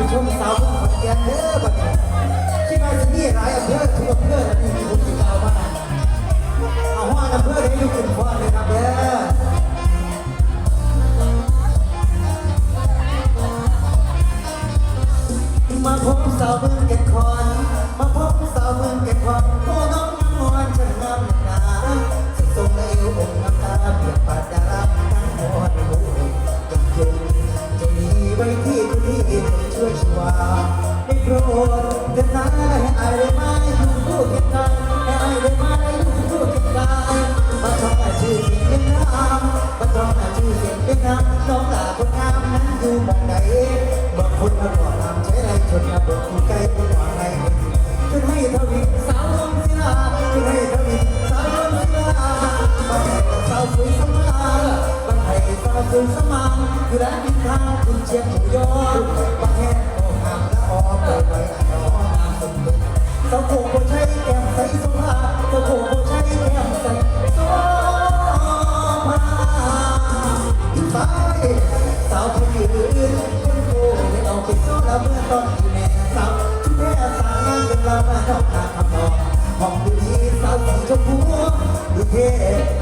ไปชมสาวขอนแก่นเด้อบัดนี้คิดว่าที่นี่หลายอำเภอทุกอำเภอนมีคนติดตามมาเอาห้องอำเภอให้ดูกลุ่มพ่อเลยครับเด้อมาพบสาวเมืองเก่บคอน ซื้บันไดเมื่อคุณมาบอกตำใจไรจนมาบอกคุณใกล้คุณหวังไรจนให้ทวีสาวลมศิลาจนให้ทวีสาวลมศิลาบันไดสาวสวยสมาบันไดสาวสวยสมานคือแร้าพิธาคุณเชียงหมูยอบันแค่ก็ห่าและออเปิดไว้อ้อมน้สมดุลสาวโขกโบใช้แก้มใสสมภาสาวโขก ต้นที่แม่สาที่แม่สาวงานเเรามาดอกนาคำนองของผู้ดีสาวของมพูดูเท่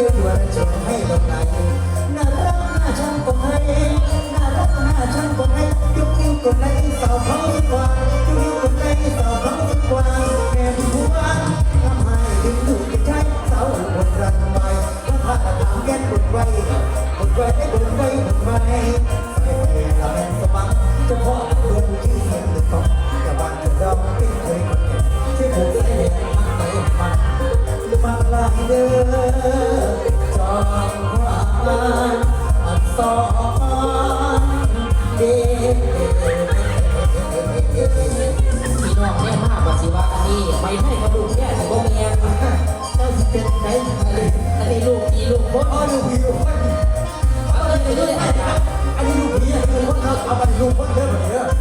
you were นี่ไให้กระดูเนี่ยผมก็เมียเจ้าสิเป็นไหนอันรตีลูกีลูกมดเอาเลดูกดเอาไปลู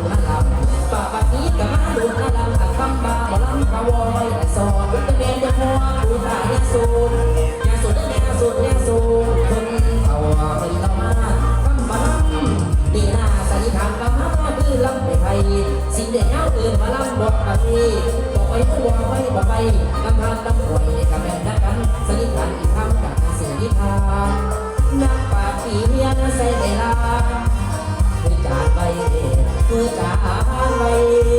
นละลำป่าบัดนี้ก็มาโดนละลำทางคำป่าหมอลาวอยและสอนวัตเมนจะมัวปูตยาสูงยาสูงเด้ยสูงยสูงคนเอาเป็นมาคำป่าดีหน้าสันนิษฐานก็มาดื้อลำไปไทยสิ่งเดียวเดินมาลำบอกไปบอกไปตัวไปบอกไป Oh.